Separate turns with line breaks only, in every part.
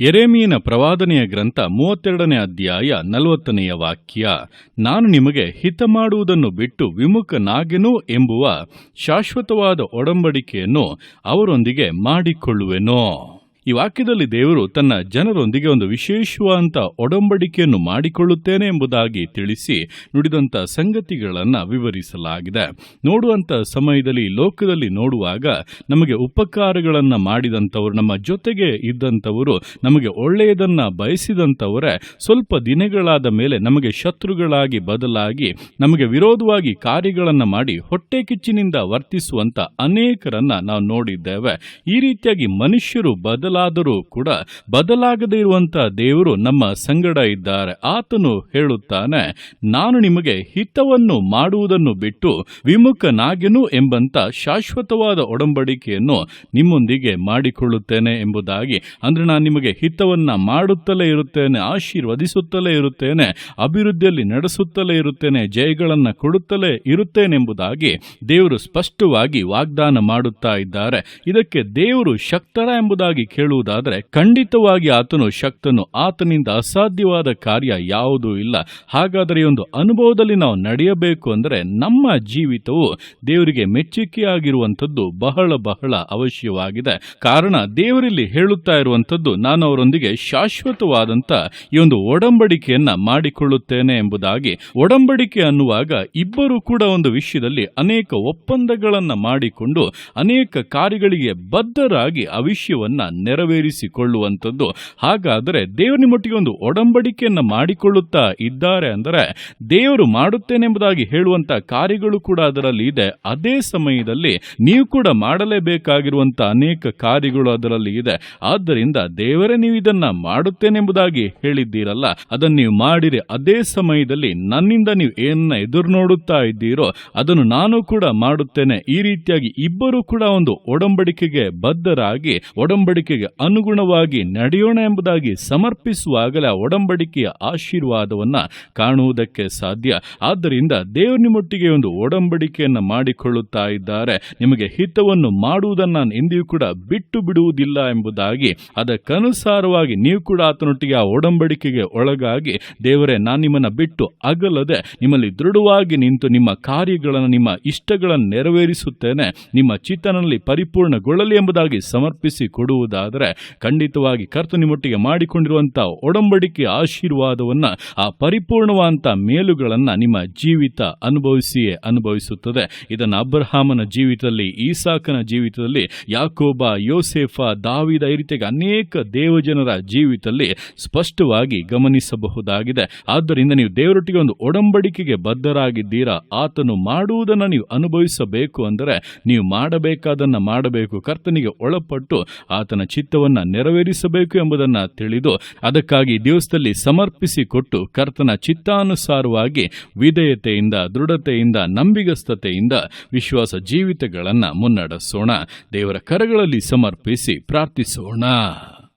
ಎರೆಮೀನ ಪ್ರವಾದನೆಯ ಗ್ರಂಥ ಮೂವತ್ತೆರಡನೇ ಅಧ್ಯಾಯ ನಲವತ್ತನೆಯ ವಾಕ್ಯ, ನಾನು ನಿಮಗೆ ಹಿತ ಮಾಡುವುದನ್ನು ಬಿಟ್ಟು ವಿಮುಖನಾಗೆನು ಎಂಬುವ ಶಾಶ್ವತವಾದ ಒಡಂಬಡಿಕೆಯನ್ನು ಅವರೊಂದಿಗೆ ಮಾಡಿಕೊಳ್ಳುವೆನೋ. ಈ ವಾಕ್ಯದಲ್ಲಿ ದೇವರು ತನ್ನ ಜನರೊಂದಿಗೆ ಒಂದು ವಿಶೇಷವಾದಂಥ ಒಡಂಬಡಿಕೆಯನ್ನು ಮಾಡಿಕೊಳ್ಳುತ್ತೇನೆ ಎಂಬುದಾಗಿ ತಿಳಿಸಿ ನುಡಿದಂಥ ಸಂಗತಿಗಳನ್ನು ವಿವರಿಸಲಾಗಿದೆ. ನೋಡುವಂಥ ಸಮಯದಲ್ಲಿ ಲೋಕದಲ್ಲಿ ನೋಡುವಾಗ ನಮಗೆ ಉಪಕಾರಗಳನ್ನು ಮಾಡಿದಂಥವರು, ನಮ್ಮ ಜೊತೆಗೆ ಇದ್ದಂಥವರು, ನಮಗೆ ಒಳ್ಳೆಯದನ್ನು ಬಯಸಿದಂಥವರೇ ಸ್ವಲ್ಪ ದಿನಗಳಾದ ಮೇಲೆ ನಮಗೆ ಶತ್ರುಗಳಾಗಿ ಬದಲಾಗಿ ನಮಗೆ ವಿರೋಧವಾಗಿ ಕಾರ್ಯಗಳನ್ನು ಮಾಡಿ ಹೊಟ್ಟೆ ಕಿಚ್ಚಿನಿಂದ ವರ್ತಿಸುವಂಥ ಅನೇಕರನ್ನ ನಾವು ನೋಡಿದ್ದೇವೆ. ಈ ರೀತಿಯಾಗಿ ಮನುಷ್ಯರು ಬದಲಾದರೂ ಕೂಡ ಬದಲಾಗದೇ ಇರುವಂತ ದೇವರು ನಮ್ಮ ಸಂಗಡ ಇದ್ದಾರೆ. ಆತನು ಹೇಳುತ್ತಾನೆ, ನಾನು ನಿಮಗೆ ಹಿತವನ್ನು ಮಾಡುವುದನ್ನು ಬಿಟ್ಟು ವಿಮುಖನಾಗೆನು ಎಂಬಂತ ಶಾಶ್ವತವಾದ ಒಡಂಬಡಿಕೆಯನ್ನು ನಿಮ್ಮೊಂದಿಗೆ ಮಾಡಿಕೊಳ್ಳುತ್ತೇನೆ ಎಂಬುದಾಗಿ. ಅಂದ್ರೆ ನಾನು ನಿಮಗೆ ಹಿತವನ್ನ ಮಾಡುತ್ತಲೇ ಇರುತ್ತೇನೆ, ಆಶೀರ್ವದಿಸುತ್ತಲೇ ಇರುತ್ತೇನೆ, ಅಭಿವೃದ್ಧಿಯಲ್ಲಿ ನಡೆಸುತ್ತಲೇ ಇರುತ್ತೇನೆ, ಜಯಗಳನ್ನು ಕೊಡುತ್ತಲೇ ಇರುತ್ತೇನೆಂಬುದಾಗಿ ದೇವರು ಸ್ಪಷ್ಟವಾಗಿ ವಾಗ್ದಾನ ಮಾಡುತ್ತಾ ಇದ್ದಾರೆ. ಇದಕ್ಕೆ ದೇವರು ಶಕ್ತರ ಎಂಬುದಾಗಿ ಕೇಳುವುದಾದರೆ, ಖಂಡಿತವಾಗಿ ಆತನು ಶಕ್ತನು, ಆತನಿಂದ ಅಸಾಧ್ಯವಾದ ಕಾರ್ಯ ಯಾವುದೂ ಇಲ್ಲ. ಹಾಗಾದರೆ ಒಂದು ಅನುಭವದಲ್ಲಿ ನಾವು ನಡೆಯಬೇಕು ಅಂದರೆ ನಮ್ಮ ಜೀವಿತವು ದೇವರಿಗೆ ಮೆಚ್ಚುಗೆಯಾಗಿರುವಂಥದ್ದು ಬಹಳ ಬಹಳ ಅವಶ್ಯವಾಗಿದೆ. ಕಾರಣ, ದೇವರಲ್ಲಿ ಹೇಳುತ್ತಾ ಇರುವಂಥದ್ದು, ನಾನು ಅವರೊಂದಿಗೆ ಶಾಶ್ವತವಾದಂಥ ಈ ಒಂದು ಒಡಂಬಡಿಕೆಯನ್ನ ಮಾಡಿಕೊಳ್ಳುತ್ತೇನೆ ಎಂಬುದಾಗಿ. ಒಡಂಬಡಿಕೆ ಅನ್ನುವಾಗ ಇಬ್ಬರು ಕೂಡ ಒಂದು ವಿಷಯದಲ್ಲಿ ಅನೇಕ ಒಪ್ಪಂದಗಳನ್ನು ಮಾಡಿಕೊಂಡು, ಅನೇಕ ಕಾರ್ಯಗಳಿಗೆ ಬದ್ಧರಾಗಿ ಆ ವಿಷಯವನ್ನ ನೆರವೇರಿಸಿಕೊಳ್ಳುವಂಥದ್ದು. ಹಾಗಾದರೆ ದೇವರ ನಿಮ್ಮೊಟ್ಟಿಗೆ ಒಂದು ಒಡಂಬಡಿಕೆಯನ್ನು ಮಾಡಿಕೊಳ್ಳುತ್ತಾ ಇದ್ದಾರೆ ಅಂದರೆ ದೇವರು ಮಾಡುತ್ತೇನೆಂಬುದಾಗಿ ಹೇಳುವಂತ ಕಾರ್ಯಗಳು ಕೂಡ ಅದರಲ್ಲಿ ಇದೆ. ಅದೇ ಸಮಯದಲ್ಲಿ ನೀವು ಕೂಡ ಮಾಡಲೇಬೇಕಾಗಿರುವಂಥ ಅನೇಕ ಕಾರ್ಯಗಳು ಅದರಲ್ಲಿ ಇದೆ. ಆದ್ದರಿಂದ ದೇವರೇ ನೀವು ಇದನ್ನ ಮಾಡುತ್ತೇನೆಂಬುದಾಗಿ ಹೇಳಿದ್ದೀರಲ್ಲ, ಅದನ್ನು ನೀವು ಮಾಡಿರಿ. ಅದೇ ಸಮಯದಲ್ಲಿ ನನ್ನಿಂದ ನೀವು ಏನನ್ನ ಎದುರು ನೋಡುತ್ತಾ ಇದ್ದೀರೋ ಅದನ್ನು ನಾನು ಕೂಡ ಮಾಡುತ್ತೇನೆ. ಈ ರೀತಿಯಾಗಿ ಇಬ್ಬರು ಕೂಡ ಒಂದು ಒಡಂಬಡಿಕೆಗೆ ಬದ್ಧರಾಗಿ ಅನುಗುಣವಾಗಿ ನಡೆಯೋಣ ಎಂಬುದಾಗಿ ಸಮರ್ಪಿಸುವಾಗಲೇ ಒಡಂಬಡಿಕೆಯ ಆಶೀರ್ವಾದವನ್ನ ಕಾಣುವುದಕ್ಕೆ ಸಾಧ್ಯ. ಆದ್ದರಿಂದ ದೇವರು ನಿಮ್ಮೊಟ್ಟಿಗೆ ಒಂದು ಒಡಂಬಡಿಕೆಯನ್ನು ಮಾಡಿಕೊಳ್ಳುತ್ತಾ ಇದ್ದಾರೆ. ನಿಮಗೆ ಹಿತವನ್ನು ಮಾಡುವುದನ್ನು ನಾನು ಎಂದಿಗೂ ಕೂಡ ಬಿಟ್ಟು ಬಿಡುವುದಿಲ್ಲ ಎಂಬುದಾಗಿ ಅದಕ್ಕನುಸಾರವಾಗಿ ನೀವು ಕೂಡ ಆತನೊಟ್ಟಿಗೆ ಆ ಒಡಂಬಡಿಕೆಗೆ ಒಳಗಾಗಿ ದೇವರೇ, ನಾನು ನಿಮ್ಮನ್ನ ಬಿಟ್ಟು ಅಗಲದೆ ನಿಮ್ಮಲ್ಲಿ ದೃಢವಾಗಿ ನಿಂತು ನಿಮ್ಮ ಕಾರ್ಯಗಳನ್ನು, ನಿಮ್ಮ ಇಷ್ಟಗಳನ್ನು ನೆರವೇರಿಸುತ್ತೇನೆ. ನಿಮ್ಮ ಚಿತ್ತನಲ್ಲಿ ಪರಿಪೂರ್ಣಗೊಳ್ಳಲಿ ಎಂಬುದಾಗಿ ಸಮರ್ಪಿಸಿ ಕೊಡುವುದಾದರೆ ಖಂಡಿತವಾಗಿ ಕರ್ತ ನಿಮ್ಮೊಟ್ಟಿಗೆ ಮಾಡಿಕೊಂಡಿರುವಂಥ ಒಡಂಬಡಿಕೆ ಆಶೀರ್ವಾದವನ್ನ, ಆ ಪರಿಪೂರ್ಣವಾದಂಥ ಮೇಲುಗಳನ್ನ ನಿಮ್ಮ ಜೀವಿತ ಅನುಭವಿಸಿಯೇ ಅನುಭವಿಸುತ್ತದೆ. ಇದನ್ನು ಅಬ್ರಹಾಮನ ಜೀವಿತದಲ್ಲಿ, ಈಸಾಕನ ಜೀವಿತದಲ್ಲಿ, ಯಾಕೋಬ, ಯೋಸೇಫ, ದಾವಿದ ಈ ರೀತಿಯಾಗಿ ಅನೇಕ ದೇವಜನರ ಜೀವಿತದಲ್ಲಿ ಸ್ಪಷ್ಟವಾಗಿ ಗಮನಿಸಬಹುದಾಗಿದೆ. ಆದ್ದರಿಂದ ನೀವು ದೇವರೊಟ್ಟಿಗೆ ಒಂದು ಒಡಂಬಡಿಕೆಗೆ ಬದ್ಧರಾಗಿದ್ದೀರಾ, ಆತನು ಮಾಡುವುದನ್ನು ನೀವು ಅನುಭವಿಸಬೇಕು ಅಂದರೆ, ನೀವು ಮಾಡಬೇಕಾದನ್ನ ಮಾಡಬೇಕು, ಕರ್ತನಿಗೆ ಒಳಪಟ್ಟು ಆತನ ಚಿತ್ತವನ್ನ ನೆರವೇರಿಸಬೇಕು ಎಂಬುದನ್ನು ತಿಳಿದು ಅದಕ್ಕಾಗಿ ದಿವಸದಲ್ಲಿ ಸಮರ್ಪಿಸಿಕೊಟ್ಟು ಕರ್ತನ ಚಿತ್ತಾನುಸಾರವಾಗಿ ವಿಧೇಯತೆಯಿಂದ, ದೃಢತೆಯಿಂದ, ನಂಬಿಗಸ್ತತೆಯಿಂದ ವಿಶ್ವಾಸ ಜೀವಿತಗಳನ್ನು ಮುನ್ನಡೆಸೋಣ. ದೇವರ ಕರಗಳಲ್ಲಿ ಸಮರ್ಪಿಸಿ ಪ್ರಾರ್ಥಿಸೋಣ.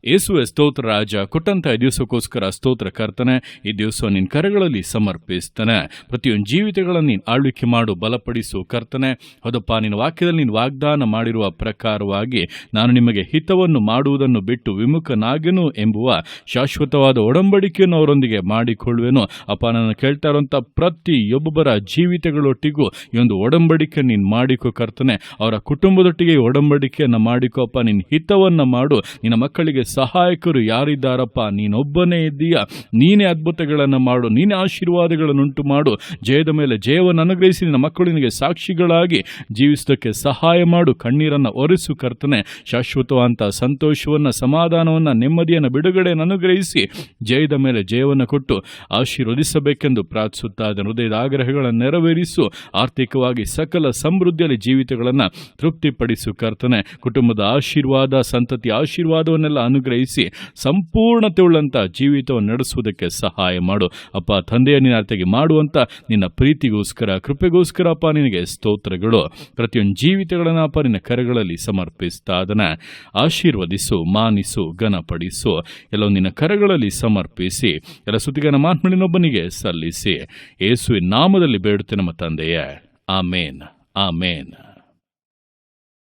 ಯೇಸುವೆ ಸ್ತೋತ್ರ ರಾಜ, ಕೊಟ್ಟಂತ ದಿವಸಕ್ಕೋಸ್ಕರ ಸ್ತೋತ್ರ ಕರ್ತನೆ, ಈ ದಿವಸ ನಿನ್ನ ಕರೆಗಳಲ್ಲಿ ಸಮರ್ಪಿಸ್ತಾನೆ. ಪ್ರತಿಯೊಂದು ಜೀವಿತಗಳನ್ನು ನೀನು ಆಳ್ವಿಕೆ ಮಾಡು, ಬಲಪಡಿಸು ಕರ್ತನೆ. ಹೌದಪ್ಪ, ನಿನ್ನ ವಾಕ್ಯದಲ್ಲಿ ನೀನು ವಾಗ್ದಾನ ಮಾಡಿರುವ ಪ್ರಕಾರವಾಗಿ ನಾನು ನಿಮಗೆ ಹಿತವನ್ನು ಮಾಡುವುದನ್ನು ಬಿಟ್ಟು ವಿಮುಖನಾಗೆನು ಎಂಬುವ ಶಾಶ್ವತವಾದ ಒಡಂಬಡಿಕೆಯನ್ನು ಅವರೊಂದಿಗೆ ಮಾಡಿಕೊಳ್ಳುವೆನು. ಅಪ್ಪ ನಾನು ಕೇಳ್ತಾ ಇರುವಂಥ ಪ್ರತಿಯೊಬ್ಬೊಬ್ಬರ ಜೀವಿತಗಳೊಟ್ಟಿಗೂ ಈ ಒಂದು ಒಡಂಬಡಿಕೆ ನೀನು ಮಾಡಿಕೊ ಕರ್ತನೆ. ಅವರ ಕುಟುಂಬದೊಟ್ಟಿಗೆ ಒಡಂಬಡಿಕೆಯನ್ನು ಮಾಡಿಕೋ, ಅಪ್ಪ, ನಿನ್ನ ಹಿತವನ್ನು ಮಾಡು. ನಿನ್ನ ಮಕ್ಕಳಿಗೆ ಸಹಾಯಕರು ಯಾರಿದ್ದಾರಪ್ಪ? ನೀನೊಬ್ಬನೇ ಇದ್ದೀಯ. ನೀನೇ ಅದ್ಭುತಗಳನ್ನು ಮಾಡು. ನೀನೇ ಆಶೀರ್ವಾದಗಳನ್ನುಂಟು ಮಾಡು. ಜಯದ ಮೇಲೆ ಜಯವನ್ನು ಅನುಗ್ರಹಿಸಿ ನಿನ್ನ ಮಕ್ಕಳು ನಿನಗೆ ಸಾಕ್ಷಿಗಳಾಗಿ ಜೀವಿಸೋದಕ್ಕೆ ಸಹಾಯ ಮಾಡು. ಕಣ್ಣೀರನ್ನು ಒರೆಸು ಕರ್ತನೆ. ಶಾಶ್ವತವಾದ ಸಂತೋಷವನ್ನು, ಸಮಾಧಾನವನ್ನು, ನೆಮ್ಮದಿಯನ್ನು, ಬಿಡುಗಡೆಯನ್ನು ಅನುಗ್ರಹಿಸಿ ಜಯದ ಮೇಲೆ ಜಯವನ್ನು ಕೊಟ್ಟು ಆಶೀರ್ವದಿಸಬೇಕೆಂದು ಪ್ರಾರ್ಥಿಸುತ್ತಾ ಹೃದಯದ ಆಗ್ರಹಗಳನ್ನು ನೆರವೇರಿಸು. ಆರ್ಥಿಕವಾಗಿ ಸಕಲ ಸಮೃದ್ಧಿಯಲ್ಲಿ ಜೀವಿತಗಳನ್ನು ತೃಪ್ತಿಪಡಿಸು ಕರ್ತನೆ. ಕುಟುಂಬದ ಆಶೀರ್ವಾದ, ಸಂತತಿ ಆಶೀರ್ವಾದವನ್ನೆಲ್ಲ ಅನುಗ್ರಹಿಸಿ ಸಂಪೂರ್ಣತೆ ಉಳ್ಳಂಥ ಜೀವಿತವನ್ನು ನಡೆಸುವುದಕ್ಕೆ ಸಹಾಯ ಮಾಡು. ಅಪ್ಪ, ತಂದೆಯ ನಿನ್ನ ಅರ್ಥಗೆ ಮಾಡುವಂಥ ನಿನ್ನ ಪ್ರೀತಿಗೋಸ್ಕರ ಕೃಪೆಗೋಸ್ಕರ ಅಪ್ಪ ನಿನಗೆ ಸ್ತೋತ್ರಗಳು. ಪ್ರತಿಯೊಂದು ಜೀವಿತಗಳನ್ನು ಅಪ್ಪ ನಿನ್ನ ಕರೆಗಳಲ್ಲಿ ಸಮರ್ಪಿಸ್ತಾ ಅದನ್ನು ಆಶೀರ್ವದಿಸು, ಮಾನಿಸು, ಘನಪಡಿಸು. ಎಲ್ಲವೊಂದು ನಿನ್ನ ಕರೆಗಳಲ್ಲಿ ಸಮರ್ಪಿಸಿ, ಎಲ್ಲ ಸುದ್ದಿಗನ ಮಾತ್ಮಳಿನೊಬ್ಬನಿಗೆ ಸಲ್ಲಿಸಿ. ಯೇಸುವಿನ ನಾಮದಲ್ಲಿ ಬೇಡುತ್ತೆ ನಮ್ಮ ತಂದೆಯೇ. ಆಮೇನ್. ಆಮೇನ್.